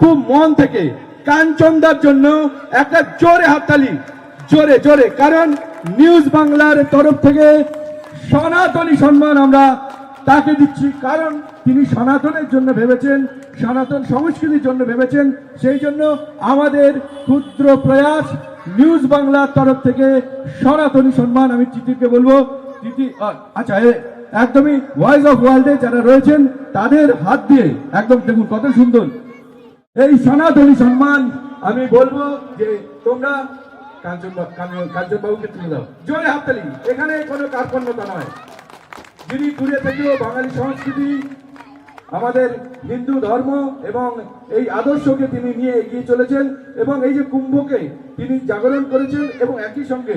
খুব মন থেকে কাঞ্চনদার জন্য একটা জোরে হাততালি। জোরে জোরে, কারণ নিউজ বাংলার তরফ থেকে সনাতনী সম্মান আমরা তাকে দিচ্ছি, কারণ তিনি সনাতনের জন্য ভেবেছেন, সনাতন সংস্কৃতির জন্য ভেবেছেন, সেই জন্য আমাদের ক্ষুদ্র প্রয়াস নিউজ বাংলার তরফ থেকে সনাতনী সম্মান আমি চিঠিকে বলব। চিঠি আচ্ছা একদমই ভয়েস অফ ওয়ার্ল্ডে যারা রয়েছেন, তাদের হাত দিয়ে, একদম দেখুন কত সুন্দর। এই সনাতনী সম্মান, আমি বলব যে তোমরা কাঞ্চন কাঞ্চন তুলে দাও। জোরে হাততালি এখানে কোনো কার্পণ্যতা নয়। যিনি দূরে থেকেও বাঙালি সংস্কৃতি, আমাদের হিন্দু ধর্ম এবং এই আদর্শকে তিনি নিয়ে এগিয়ে চলেছেন এবং এই যে কুম্ভকে তিনি জাগরণ করেছেন এবং একই সঙ্গে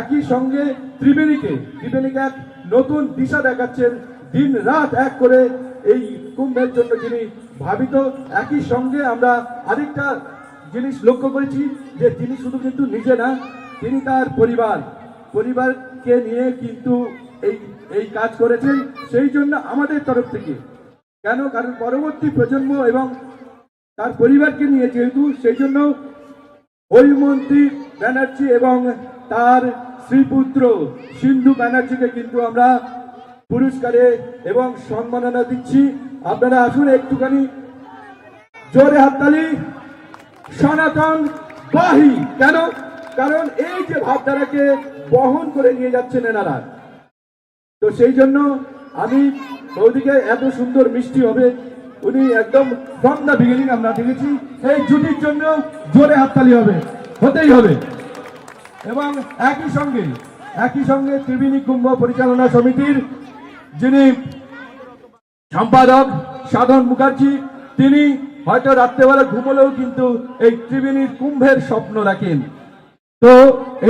একই সঙ্গে ত্রিবেণীকে ত্রিবেণীকে এক নতুন দিশা দেখাচ্ছেন দিন রাত এক করে এই কুম্ভের জন্য যিনি ভাবিত একই সঙ্গে আমরা আরেকটা জিনিস লক্ষ্য করেছি, যে তিনি শুধু কিন্তু নিজে না, তিনি তার পরিবার, পরিবারকে নিয়ে কিন্তু এই এই কাজ করেছেন, সেই জন্য আমাদের তরফ থেকে। কেন? কারণ পরবর্তী প্রজন্ম এবং তার পরিবারকে নিয়ে যেহেতু, সেই জন্য হৈমন্তী ব্যানার্জি এবং তার শ্রীপুত্র সিন্ধু ব্যানার্জিকে কিন্তু আমরা পুরস্কারে এবং সম্মাননা দিচ্ছি। আপনারা আসুন একটুখানি। জোরে হাততালি। সনাতন বাহি। কেন? কারণ এই যে ভাবধারাকে বহন করে নিয়ে যাচ্ছেন এনারা। তো সেই জন্য আমি বৌদিকে এত সুন্দর মিষ্টি হবে, উনি একদম ফ্রম দ্য বিগিনিং আমরা দেখেছি, এই জুটির জন্য জোরে হাততালি হবে, হতেই হবে। এবং একই সঙ্গে একই সঙ্গে ত্রিবেণী কুম্ভ পরিচালনা সমিতির যিনি সম্পাদক সাধন মুখার্জি, তিনি হয়তো রাত্রেবেলা ঘুমলেও কিন্তু এই ত্রিবেণীর কুম্ভের স্বপ্ন রাখেন তো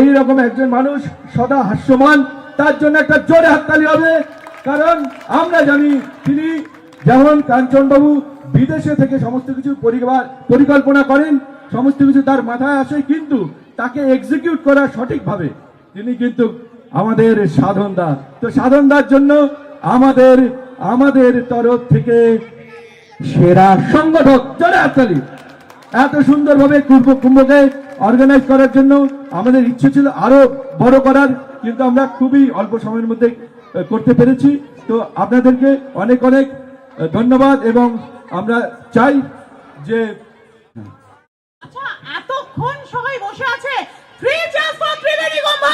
এই রকম একজন মানুষ সদা হাস্যমান, তার জন্য একটা জোরে হাততালি হবে, কারণ আমরা জানি তিনি যেমন কাঞ্চনবাবু বিদেশে থেকে সমস্ত কিছু পরিকল্পনা করেন, সমস্ত কিছু তার মাথায় আসে, কিন্তু তাকে এক্সিকিউট করা সঠিকভাবে। তিনি কিন্তু আমাদের সাধনদা। তো সাধনদার জন্য আমাদের আমাদের তরফ থেকে সেরা সংগঠক হাততালি এত সুন্দরভাবে কুম্ভ, কুম্ভকে অর্গানাইজ করার জন্য আমাদের ইচ্ছে ছিল আরও বড় করার, কিন্তু আমরা খুবই অল্প সময়ের মধ্যে করতে পেরেছি। তো আপনাদেরকে অনেক অনেক ধন্যবাদ এবং আমরা চাই যে আচ্ছা এতক্ষণ সবাই বসে আছে। Three chance for Triveni Kumbh